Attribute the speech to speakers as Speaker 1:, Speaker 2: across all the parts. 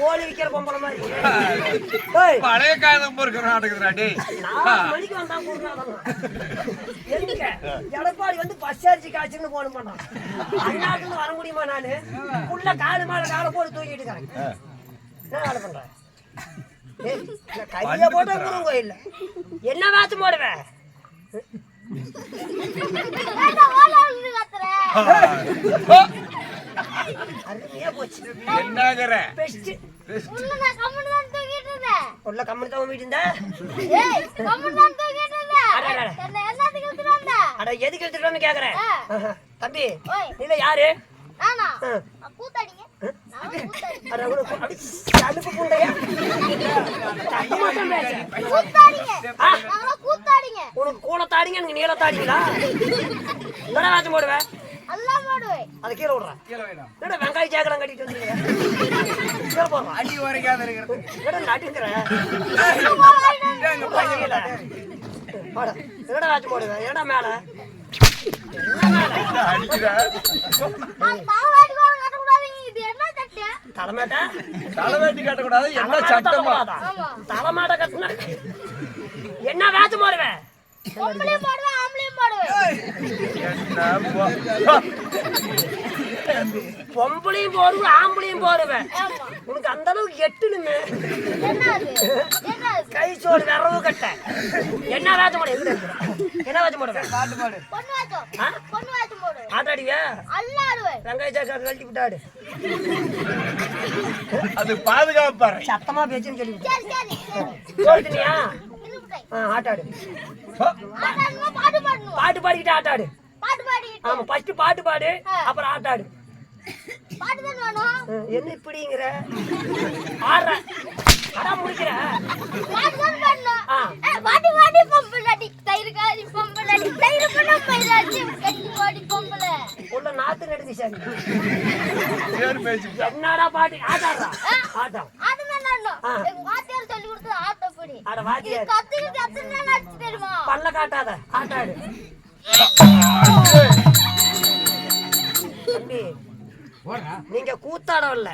Speaker 1: கோழி விக்கிற பொம்பளை மாதிரி.
Speaker 2: பழைய காலம் பொறுக்கிற நாட்டுக்குதுடா டேய்.
Speaker 1: மணிக்கு வந்தா எங்க எடப்பாடி வந்து பஸ் அரிசி காய்ச்சுன்னு போன பண்ணான் அண்ணாட்டுல வர முடியுமா நானு? உள்ள காலு மேல காலை போட்டு தூக்கிட்டு இருக்கிறேன். என்ன வேலை பண்ற? ஏய், நான் கைய போட்டு முருகன் கோயில்ல. என்ன வாத்து போடுவேன்
Speaker 3: கத்துற?
Speaker 1: அருமையா போச்சு
Speaker 2: என்னங்கற
Speaker 1: பெஸ்ட்
Speaker 3: உள்ள நான் கம்முனு தான்
Speaker 1: இருந்தா
Speaker 3: இருந்தேன்.
Speaker 1: அட, எதுக்கு எடுத்துட்டு கேக்குறேன். தம்பி. நீல யாரு?
Speaker 3: நானா?
Speaker 1: ஆ.
Speaker 3: நான் கூத்தாடிங்க. நான் கூத்தாடி.
Speaker 1: அட உனக்கு கூலத்தாடிங்க எனக்கு நீளத்தாடிங்களா போடுவேன்
Speaker 3: எல்லாம் போடுவேன்.
Speaker 1: அதை கீழே விடுறேன்
Speaker 2: கீழ வைடா.
Speaker 1: என்னடா வெங்காய சேக்கெல்லாம் கட்டிட்டு வந்துருக்கேன் கீழே போடுறான்
Speaker 2: அடி வரைக்காத இருக்கிறது.
Speaker 1: போட. என்னடா என்னடா மேல?
Speaker 3: என்ன தட்டு?
Speaker 1: தலைமாட்டா?
Speaker 2: தலைவேட்டி கட்டக்கூடாது. என்ன சட்டமா?
Speaker 3: ஆமா.
Speaker 1: தலைமாட்ட கட்டினா என்ன வாட்சம் போடுவேன்
Speaker 3: பொம்பளையும் போடுவேன், ஆம்பளையும் போடுவேன்.
Speaker 1: உனக்கு அந்த அளவுக்கு எட்டுனுமே? கை சோறு விரவு கட்ட. என்ன வாட்சம் போடு எங்க என்ன வாட்சம் போடுவேன்?
Speaker 3: வேஷம் போடுவேன்.
Speaker 1: ஆட்டாடியா. வெங்காய சேக்கெல்லாம் கழட்டி விட்டாடு.
Speaker 2: அது பாதுகாப்பாரு.
Speaker 1: சத்தமா பேச்சுன்னு சொல்லி ஆட்டாடு
Speaker 3: பாட்டு
Speaker 1: பாடிக்கிட்டு ஆட்டாடு. ஆமா ஃபர்ஸ்ட் பாட்டு பாடு அப்புறம் ஆட்டாடு என்ன இப்படிங்கிற? ஆடுற. அடா முடிக்கிற
Speaker 3: பாட்டு தானே பாடணும்.
Speaker 1: ஆ.
Speaker 3: ஏய், பாட்டு பாடி பொம்பளடி, தயிர் காரி பொம்பளடி, தயிர் பண்ண பயிராச்சு, கட்டி பாடி பொம்பளை.
Speaker 1: உள்ள நாத்து நடுக்கு சரி.
Speaker 2: பேர் பேச்சு
Speaker 1: என்னடா பாட்டு? ஆட்டாடுறா. ஆட்டம் அட வாத்தியார்? பல்ல காட்டாத. ஆட்டாடு நீங்க கூத்தாடம் இல்ல.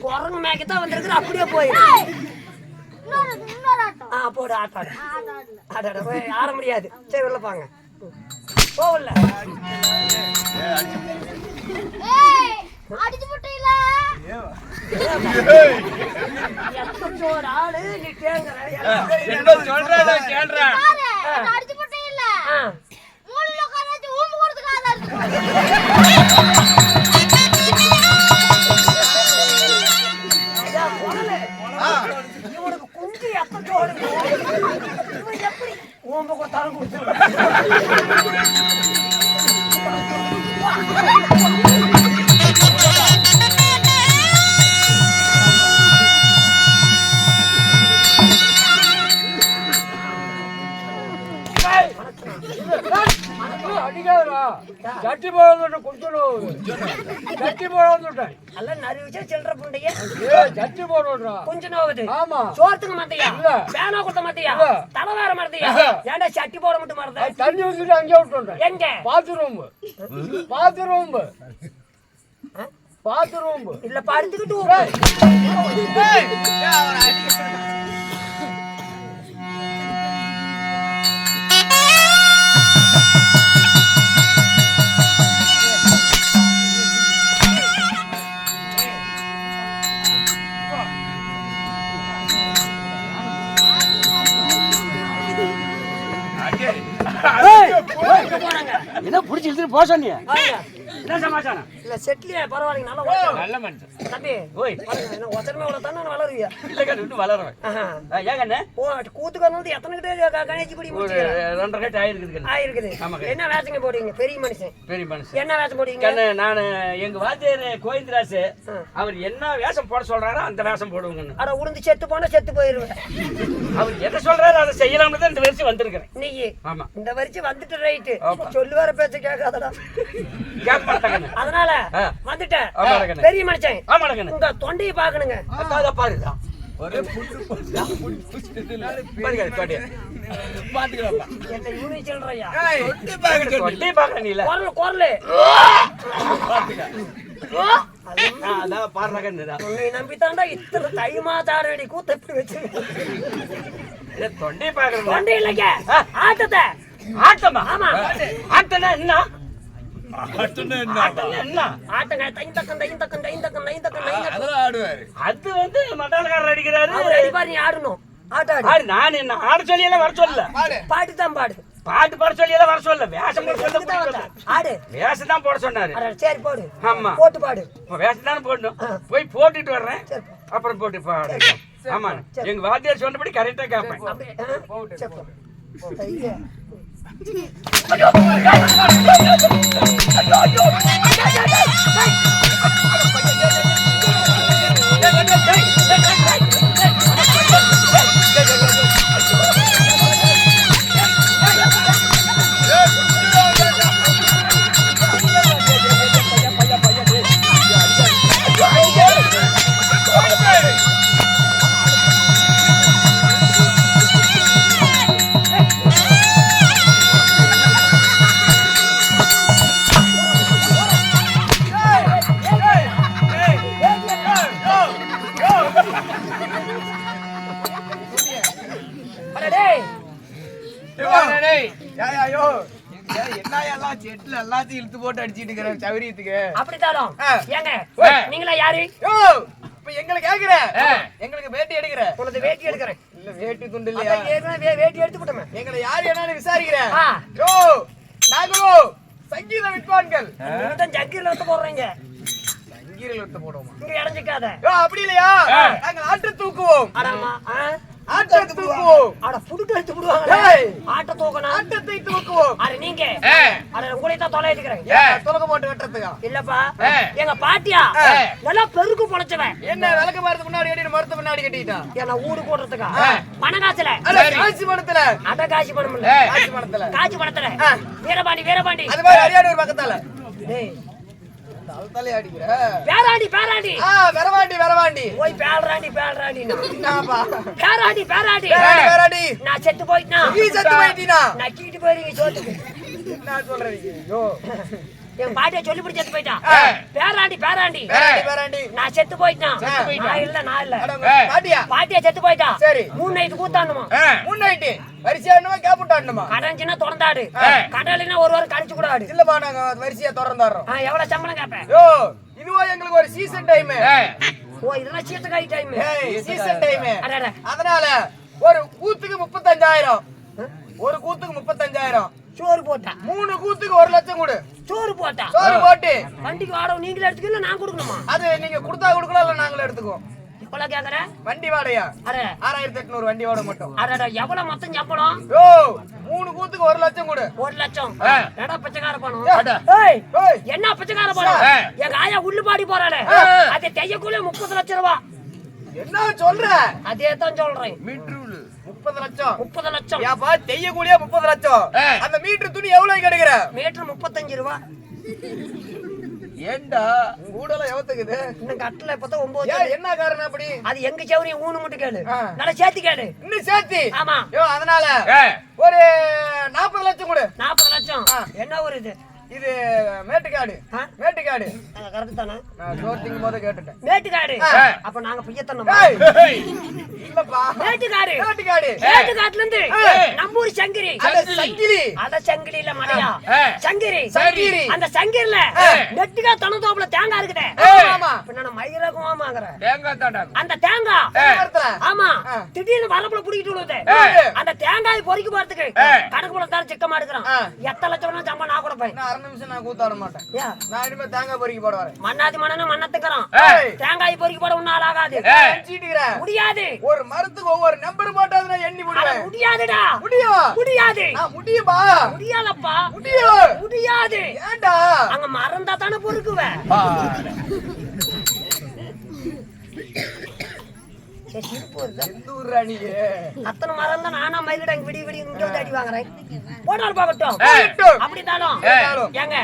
Speaker 1: குரங்கு மேய்க்கத்தான் வந்திருக்கிற அப்படியே போயிரு. ஆ போடு ஆட்டாடு
Speaker 3: ஆ, ஆட ஆடல.
Speaker 1: ஆடாட போய் ஆட முடியாது. சரி உள்ள பாங்க. போகல
Speaker 3: ஏய், அடிச்சு போட்டீங்களா?
Speaker 1: ஒரு ஆளு நீ கேங்குற
Speaker 2: என்ன சொல்றா கேள்றா
Speaker 3: அடிச்சு போட்டீங்களா?
Speaker 1: ஆ,
Speaker 3: மூலையில உட்கார வச்சு ஊம்பு கொடுத்துக்க ஆளா இருக்கு.
Speaker 1: நறுவிச்சா சில்லற புண்டைய.
Speaker 4: சட்டி போடுறா
Speaker 1: கொஞ்சம் நோவுது
Speaker 4: ஆமா.
Speaker 1: சோத்துக்கு மாட்டியா. பேனா கொடுத்த மாட்டியா?
Speaker 4: இல்ல.
Speaker 1: தலைவார மாட்டியா. ஏன்டா சட்டி போட மட்டும் மாறுத
Speaker 4: தண்ணி ஊத்திட்டு அங்கே விட்டுட்டேன்
Speaker 1: எங்க?
Speaker 4: பாத்ரூம். பாத்ரூம். பாத்ரூம்.
Speaker 1: இல்ல படுத்துக்கிட்டு
Speaker 4: என்ன புடிச்சு இழுத்துட்டு போக சொன்னீங்க. என்ன சமாச்சாரம்?
Speaker 1: இல்ல செட்லியா பரவாயில்லைங்க நல்லா ஓட்டம்
Speaker 2: நல்ல மனுஷன்.
Speaker 1: தம்பி
Speaker 5: ஓய்.
Speaker 1: பாருங்க, என்ன ஒசரமே இவ்வளவு தானே வளருவியா
Speaker 5: இல்ல கண்ணு இன்னும் வளருவேன் ஏன் கண்ணு?
Speaker 1: ஓ கூத்துக்கு வந்து எத்தனை கிட்ட கணேசி குடி
Speaker 5: ரெண்டரை கட்டு ஆயிருக்குது
Speaker 1: ஆயிருக்குது. என்ன வேஷங்க போடுவீங்க பெரிய மனுஷன்.
Speaker 5: பெரிய மனுஷன்.
Speaker 1: என்ன வேஷம் போடுவீங்க
Speaker 5: கண்ணு நான் எங்க வாத்தியார் கோவிந்தராசு
Speaker 1: ஆ.
Speaker 5: அவர் என்ன வேஷம் போட சொல்றாரோ அந்த வேஷம் போடுவோம் கண்ணு.
Speaker 1: அட உளுந்து செத்து போனா செத்து போயிருவேன்.
Speaker 5: அவர் எதை சொல்றாரோ அதை செய்யலாம்னு தான் இந்த வருஷம் வந்திருக்கிறேன்
Speaker 1: இன்னைக்கு
Speaker 5: ஆமா.
Speaker 1: இந்த வரிச்சு வந்துட்டு ரைட்டு. சொல்லுவார பேச்ச கேட்காதடா.
Speaker 5: கண்ணு
Speaker 1: அதனால. வந்துட்டேன். பெரிய மனுஷன். உங்க தொண்டையை பாக்கணுங்க
Speaker 5: பாருடா
Speaker 2: ஒரே புட்டு.
Speaker 5: பாருங்க
Speaker 1: நம்பித்தாண்டா இத்தனை தை மாதாட கூத்த எப்படி வச்சு
Speaker 5: தொண்டையை பாக்குறேன்
Speaker 1: தொண்டை இல்லைங்க. ஆட்டத்தை.
Speaker 5: ஆட்டமா?
Speaker 1: ஆமா.
Speaker 5: ஆட்டம்னா என்ன? அது வந்து மட்டாளக்காரர் அடிக்கிறாரு.
Speaker 1: அடிப்பாரு நீ ஆடணும். ஆட்டாடு
Speaker 5: ஆடு. நான் என்ன ஆட சொல்லி எல்லாம் வர சொல்லல.
Speaker 1: பாட்டு தான் பாடு.
Speaker 5: பாட்டு பாட சொல்லி எல்லாம் வர சொல்லல. வேஷம் போட சொல்ல.
Speaker 1: ஆடு.
Speaker 5: வேஷம் தான் போட சொன்னாரு.
Speaker 1: சரி போடு.
Speaker 5: ஆமா.
Speaker 1: போட்டு பாடு.
Speaker 5: வேஷம் தானே போடணும். போய் போட்டுட்டு வர்றேன். அப்புறம் போட்டு பாடு ஆமா.
Speaker 1: சரி.
Speaker 5: எங்க வாத்தியார் சொன்னபடி கரெக்டா கேட்பேன்.
Speaker 1: அப்படியே ஆ?
Speaker 2: எல்லாத்தையும் இழுத்து போட்டு அடிச்சிட்டு இருக்கிற சௌரியத்துக்கு.
Speaker 1: அப்படித்தாலும். ஏங்க. நீங்களா யாரு?
Speaker 2: இப்ப எங்களை கேக்குற? எங்களுக்கு வேட்டி எடுக்கிற.
Speaker 1: உனது வேட்டி எடுக்கிறேன்.
Speaker 2: இல்ல வேட்டி துண்டு இல்லையா?
Speaker 1: ஏற்கனவே வேட்டி எடுத்து விட்டோமே.
Speaker 2: எங்களை யார் என்னன்னு விசாரிக்கிற?
Speaker 1: ஆ.
Speaker 2: யோ நாங்களோ சங்கீத வித்வான்கள்.
Speaker 1: தான் ஜக்கிரில் வந்து போடுறீங்க.
Speaker 2: சங்கீரில் விட்டு போடுவோமா?
Speaker 1: இங்க இறஞ்சிக்காத
Speaker 2: அப்படி இல்லையா? நாங்கள் ஆட்டு தூக்குவோம்.
Speaker 1: அடாமா ஆ?
Speaker 2: ஆட்டை தூக்குவோம்.
Speaker 1: அட புடுக்க எடுத்து விடுவாங்க
Speaker 2: ஏய்.
Speaker 1: ஆட்ட தூக்கணும்
Speaker 2: ஆட்டத்தை தூக்குவோம்.
Speaker 1: அட நீங்க. அட உங்களை தான் தொலை எடுக்கிறேன்
Speaker 2: ஏன் துலக போட்டு வெட்டுறதுக்கா?
Speaker 1: இல்லப்பா. எங்க பாட்டியா? நல்லா பெருக்கு பொழைச்சவன்
Speaker 2: என்ன விளக்கு மரத்து முன்னாடி கட்டி மரத்து முன்னாடி கட்டிட்டான்
Speaker 1: என்ன ஊடு போடுறதுக்கா? பணங்காசுல
Speaker 2: அட காட்சி மரத்துல
Speaker 1: அட காசு பணம் இல்ல காசு பணத்துல வீரபாண்டி வீரபாண்டி.
Speaker 2: அது மாதிரி அரியாடூர் பக்கத்தால.
Speaker 1: டேய் பேராண்டி பேராண்டி
Speaker 2: வெரவாண்டி வெரவாண்டி.
Speaker 1: போய் பேராண்டி பேராண்டி
Speaker 2: வெராண்டி
Speaker 1: நான் செத்து போயிட்டா
Speaker 2: நீ செத்து போயிட்டீனா?
Speaker 1: நக்கிட்டு போயிருங்க சோத்துக்கு.
Speaker 2: என்ன சொல்றீங்க யோ
Speaker 1: என் பாட்டியை சொல்லி பிடிச்சி செத்து போயிட்டான். பேராண்டி பேராண்டி
Speaker 2: வெராண்டி
Speaker 1: நான் செத்து போயிட்டான்?
Speaker 2: செத்து போயிட்டான்.
Speaker 1: நான் இல்ல நான் இல்ல.
Speaker 2: பாட்டியா?
Speaker 1: பாட்டியா செத்து போயிட்டா?
Speaker 2: சரி.
Speaker 1: மூணு நைட்டு கூத்தாடணுமா
Speaker 2: முன்னாயிட்டு வரிசையா ஆடணுமா கேப் விட்டு ஆடணுமா
Speaker 1: கடஞ்சுன்னா தொடர்ந்தாடு கடலைன்னா ஒரு வாரம் கழிச்சு கூட ஆடு
Speaker 2: இல்லப்பா நாங்க வரிசையா திறந்தாடுறோம்.
Speaker 1: எவ்வளவு சம்பளம் கேட்பேன்
Speaker 2: யோ இதுவா எங்களுக்கு ஒரு சீசன் டைம்
Speaker 1: ஓ இதெல்லாம் சீத்துக்காய் டைம்
Speaker 2: சீசன் டைம் அதனால ஒரு கூத்துக்கு முப்பத்தஞ்சாயிரம். ஒரு கூத்துக்கு முப்பத்தஞ்சாயிரம்.
Speaker 1: சோறு போட்டா.
Speaker 2: மூணு கூத்துக்கு ஒரு லட்சம் கொடு.
Speaker 1: சோறு போட்டா.
Speaker 2: சோறு போட்டு.
Speaker 1: வண்டிக்கு வாடகை நீங்களே எடுத்துக்கல நான் கொடுக்கணுமா?
Speaker 2: அது நீங்க கொடுத்தா கொடுக்கலாம் இல்ல நாங்களே எடுத்துக்குவோம்.
Speaker 1: எவ்வளவு கேக்குற
Speaker 2: வண்டி வாடகையா?
Speaker 1: அட.
Speaker 2: ஆறாயிரத்தி எட்நூறு வண்டி வாடகை மட்டும்.
Speaker 1: அடடா எவ்வளவு மொத்தம் சம்பளம்?
Speaker 2: யோ மூணு கூத்துக்கு ஒரு லட்சம் கொடு.
Speaker 1: ஒரு லட்சம்? எடா பிச்சைக்கார பணம் என்ன பிச்சைக்கார பணம் எங்க ஆயா உள்ளுபாடி போறாளே. அது தையக்குள்ள முப்பது லட்சம் ரூபா.
Speaker 2: என்ன சொல்ற?
Speaker 1: அதே தான் சொல்றேன்.
Speaker 2: முப்பது லட்சம்.
Speaker 1: முப்பது லட்சம்.
Speaker 2: ஏப்பா தெய்யக்கூடிய முப்பது லட்சம்? அந்த மீட்டர் துணி எவ்வளவு கிடைக்கிற
Speaker 1: மீட்டர் முப்பத்தஞ்சு ரூபா.
Speaker 2: ஏண்டா? கூடலாம் எவத்துக்குது?
Speaker 1: இன்னும் கட்டல இப்பதான் ஒன்பது
Speaker 2: ஏன் என்ன காரணம் அப்படி?
Speaker 1: அது எங்க சௌரியம் ஊனு மட்டும் கேளு. நல்லா சேர்த்து கேளு.
Speaker 2: இன்னும் சேர்த்து?
Speaker 1: ஆமா.
Speaker 2: யோ அதனால ஒரு நாற்பது லட்சம் கொடு.
Speaker 1: நாற்பது லட்சம். என்ன ஒரு இது?
Speaker 2: இது மேட்டுக்காடு? மேட்டுக்காடு.
Speaker 1: கரெக்ட் தானே?
Speaker 2: நான் சோர்த்திங் போத கேட்டுட்டேன்.
Speaker 1: மேட்டுக்காடு. அப்ப நாங்க பிய்யத்தனமா
Speaker 2: ஏய், இல்லப்பா.
Speaker 1: மேட்டுக்காடு.
Speaker 2: மேட்டுக்காடு.
Speaker 1: மேட்டுக்காட்டுல இருந்து. நம்பூர் சங்கிரி
Speaker 2: அட சங்கிலி.
Speaker 1: அத சங்கிலி இல்ல மலையா? சங்கிரி
Speaker 2: சங்கிரி.
Speaker 1: அந்த சங்கிரில நெட்டுக்கா தனத்தோப்புல தேங்காய் இருக்குதே.
Speaker 2: ஆமா
Speaker 1: இப்ப நான் மயிரகமாங்கிற?
Speaker 5: தேங்காய் தாண்டா
Speaker 1: அந்த தேங்காய். ஆமா. திடீர்னு வரப்புல புடிக்கிட்டு விழுது. அந்த தேங்காய் பொறிக்க போறதுக்கு கணக்கு போல தான் சிக்கமா எடுக்கிறான். எத்தனை லட்சம் சம்பளம் நான் கொடுப்பேன்.
Speaker 2: அரை நிமிஷம் நான் கூத்தாட மாட்டேன். நான் இனிமே தேங்காய் பொறுக்கி போட வரேன்.
Speaker 1: மண்ணாதி மண்ணத்துக்கிறோம். தேங்காய் பொறுக்கி போட
Speaker 2: இருக்கிறேன்.
Speaker 1: முடியாது.
Speaker 2: ஒரு மரத்துக்கு ஒவ்வொரு நம்பர் போட்டாது நான் எண்ணி விடுவேன்.
Speaker 1: முடியாதுடா.
Speaker 2: முடியும்?
Speaker 1: முடியாது.
Speaker 2: நான் முடியுமா?
Speaker 1: முடியாதப்பா.
Speaker 2: முடியும்
Speaker 1: முடியாது.
Speaker 2: ஏன்டா?
Speaker 1: அங்க மறந்தா தானே பொறுக்குவேன் அத்தனை மரம் தான் நானா மயிலிட விடி விடி இங்க வந்து அடி வாங்குறேன். போட்டால் பார்க்கட்டும். ஏங்க